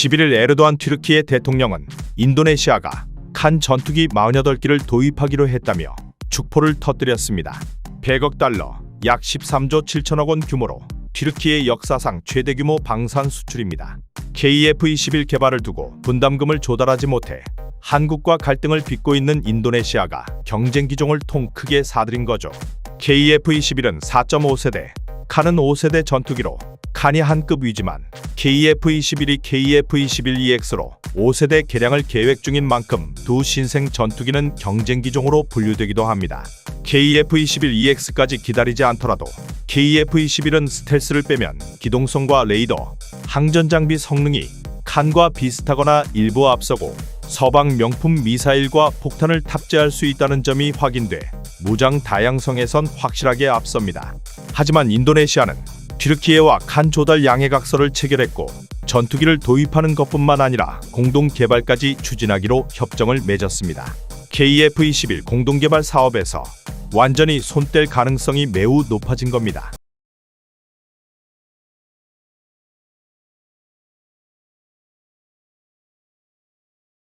11일 에르도안 튀르키예 대통령은 인도네시아가 칸 전투기 48기를 도입하기로 했다며 축포를 터뜨렸습니다. 100억 달러, 약 13조 7천억 원 규모로 튀르키예 역사상 최대 규모 방산 수출입니다. KF-21 개발을 두고 분담금을 조달하지 못해 한국과 갈등을 빚고 있는 인도네시아가 경쟁 기종을 통 크게 사들인 거죠. KF-21은 4.5세대, 칸은 5세대 전투기로 칸이 한급 위지만 KF-21이 KF-21EX로 5세대 개량을 계획 중인 만큼 두 신생 전투기는 경쟁 기종으로 분류되기도 합니다. KF-21EX까지 기다리지 않더라도 KF-21은 스텔스를 빼면 기동성과 레이더, 항전 장비 성능이 칸과 비슷하거나 일부 앞서고 서방 명품 미사일과 폭탄을 탑재할 수 있다는 점이 확인돼 무장 다양성에선 확실하게 앞섭니다. 하지만 인도네시아는 튀르키예와 칸 조달 양해각서를 체결했고 전투기를 도입하는 것뿐만 아니라 공동 개발까지 추진하기로 협정을 맺었습니다. KF-21 공동 개발 사업에서 완전히 손뗄 가능성이 매우 높아진 겁니다.